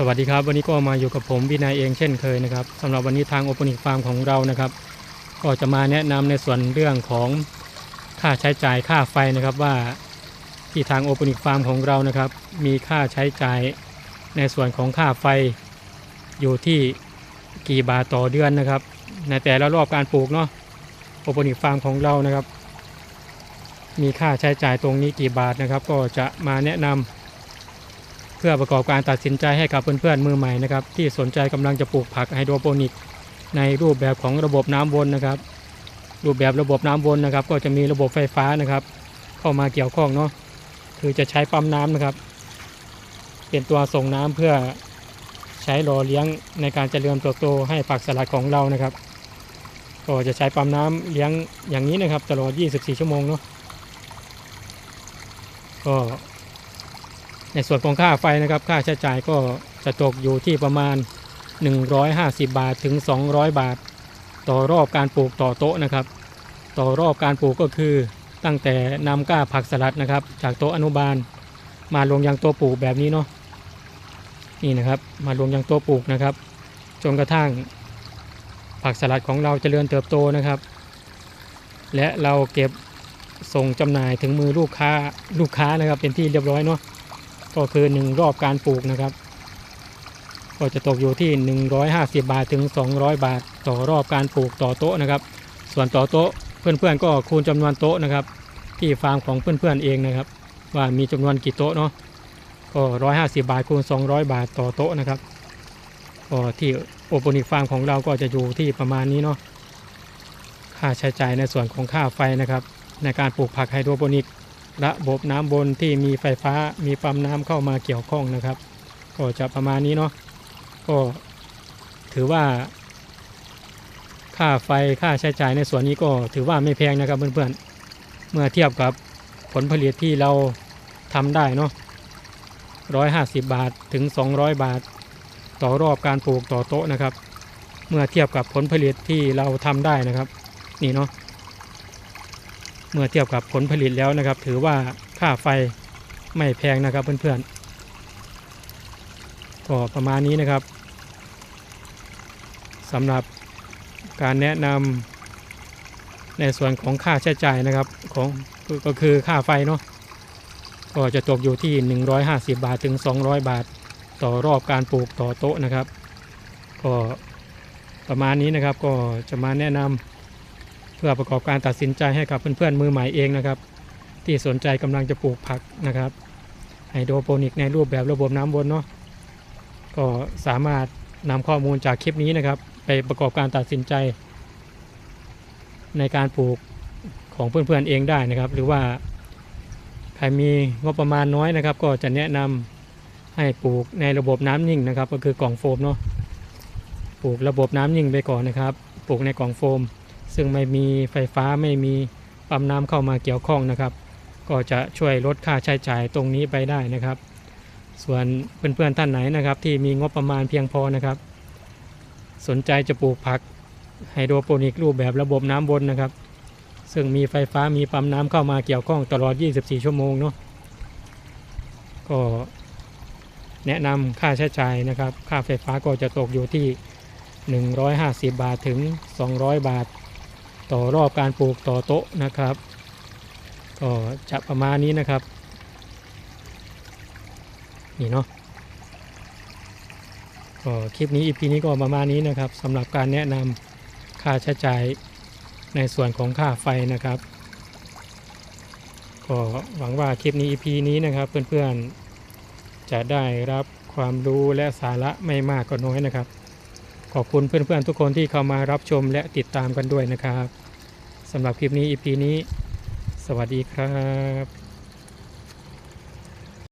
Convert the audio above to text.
สวัสดีครับ วันนี้ก็มาอยู่กับผมวินัยเองเช่นเคยนะครับสำหรับวันนี้ทางโอปนิกฟาร์มของเรานะครับ ก็จะมาแนะนำในส่วนเรื่องของค่าใช้จ่ายค่าไฟนะครับว่าที่ทางโอปนิกฟาร์มของเรานะครับ มีค่าใช้จ่ายในส่วนของค่าไฟอยู่ที่กี่บาทต่อเดือนนะครับ ในแต่ละรอบการปลูกเนาะโอปนิกฟาร์มของเรานะครับ มีค่าใช้จ่ายตรงนี้กี่บาทนะครับ ก็จะมาแนะนำ เพื่อประกอบการตัดสินใจให้กับเพื่อนๆมือใหม่นะครับ ที่สนใจกำลังจะปลูกผักไฮโดรโปนิก ในรูปแบบของระบบน้ำวนนะครับ รูปแบบระบบน้ำวนนะครับ ก็จะมีระบบไฟฟ้านะครับ เข้ามาเกี่ยวข้องเนาะคือจะใช้ปั๊มน้ำนะครับ เป็นตัวส่งน้ำเพื่อใช้หล่อเลี้ยงในการเจริญเติบโตให้ผักสลัดของเรานะครับ ก็จะใช้ปั๊มน้ำเลี้ยงอย่างนี้นะครับตลอด 24 ชั่วโมงเนาะก็ ในส่วนของค่าไฟนะครับค่าใช้จ่ายก็จะตกอยู่ที่ประมาณ 150 บาทถึง 200 บาท ต่อรอบการปลูกต่อโต๊ะนะครับ ต่อรอบการปลูกก็คือตั้งแต่นำก้าผักสลัดนะครับ จากโต๊ะอนุบาล มาลงยังต๊ะปลูกแบบนี้เนาะนี่นะครับมาลงยังต๊ะปลูกนะครับ จนกระทั่ง ผักสลัดของเราจเจริญเติบโตนะครับ และเราเก็บส่งจำหน่ายถึงมือลูกค้าลูกค้านะครับเป็นที่เรียบร้อยเนาะ ก็คือ 1 รอบการปลูกนะครับ ก็จะตกอยู่ที่ 150 บาทถึง 200 บาท ต่อรอบการปลูกต่อโต๊ะนะครับ ส่วนต่อโต๊ะเพื่อนๆ ก็คูณจำนวนโต๊ะนะครับ ที่ฟาร์มของเพื่อนๆเองนะครับ ว่ามีจำนวนกี่โต๊ะเนาะก็150 บาทคูณ 200 บาทต่อโต๊ะนะครับก็ที่โอโปนิกฟาร์มของเราก็จะอยู่ที่ประมาณนี้เนาะค่าใช้จ่ายในส่วนของค่าไฟนะครับ ในการปลูกผักไฮโดรโปนิก ระบบน้ำบนที่มีไฟฟ้ามีปั๊มน้ำเข้ามาเกี่ยวข้องนะครับ ก็จะประมาณนี้เนาะก็ถือว่า ค่าไฟค่าใช้จ่ายในส่วนนี้ก็ถือว่าไม่แพงนะครับเพื่อนๆเมื่อเทียบกับผลผลิตที่เราทำได้เนาะร้อยห้าสิบบาทถึง 200 บาท ต่อรอบการปลูกต่อโต๊ะนะครับ เมื่อเทียบกับผลผลิตที่เราทำได้นะครับ นี่เนาะ เมื่อเทียบกับผลผลิตแล้วนะครับ ถือว่าค่าไฟไม่แพงนะครับเพื่อนๆก็ประมาณนี้นะครับสำหรับการแนะนำในส่วนของค่าใช้จ่ายนะครับของก็คือค่าไฟเนาะก็จะตกอยู่ที่ 150 บาทถึง 200 บาท ต่อรอบการปลูกต่อโต๊ะนะครับ ก็ประมาณนี้นะครับก็จะมาแนะนำ เพื่อประกอบการตัดสินใจให้กับเพื่อนๆมือใหม่เองนะครับ ที่สนใจกำลังจะปลูกผักนะครับไฮโดรโปนิกในรูปแบบระบบน้ำวนเนาะก็สามารถนำข้อมูลจากคลิปนี้นะครับ ไปประกอบการตัดสินใจ ในการปลูกของเพื่อนๆเองได้นะครับ หรือว่าใครมีงบประมาณน้อยนะครับ ก็จะแนะนำให้ปลูกในระบบน้ำนิ่งนะครับ ก็คือกล่องโฟมเนาะปลูกระบบน้ำนิ่งไปก่อนนะครับ ปลูกในกล่องโฟม ซึ่งไม่มีไฟฟ้าไม่มีปั๊มน้ำเข้ามาเกี่ยวข้องนะครับ ก็จะช่วยลดค่าใช้จ่ายตรงนี้ไปได้นะครับ ส่วนเพื่อนๆท่านไหนนะครับ ที่มีงบประมาณเพียงพอนะครับ สนใจจะปลูกผักไฮโดรโปนิกรูปแบบระบบน้ำวนนะครับ ซึ่งมีไฟฟ้ามีปั๊มน้ำเข้ามาเกี่ยวข้องตลอด 24 ชั่วโมงเนาะก็แนะนำค่าใช้จ่ายนะครับ ค่าไฟฟ้าก็จะตกอยู่ที่ 150 บาทถึง 200 บาท ต่อรอบการปลูกต่อโต๊ะนะครับ ก็จะประมาณนี้นะครับ นี่เนาะก็คลิปนี้อีพีนี้ก็ประมาณนี้นะครับสำหรับการแนะนำค่าใช้จ่ายในส่วนของค่าไฟนะครับ ก็หวังว่าคลิปนี้อีพีนี้นะครับ เพื่อนๆจะได้รับความรู้และสาระไม่มากก็น้อยนะครับ ขอบคุณเพื่อนๆทุกคนที่เข้ามารับชมและติดตามกันด้วยนะครับสำหรับคลิปนี้ EP นี้ สวัสดีครับ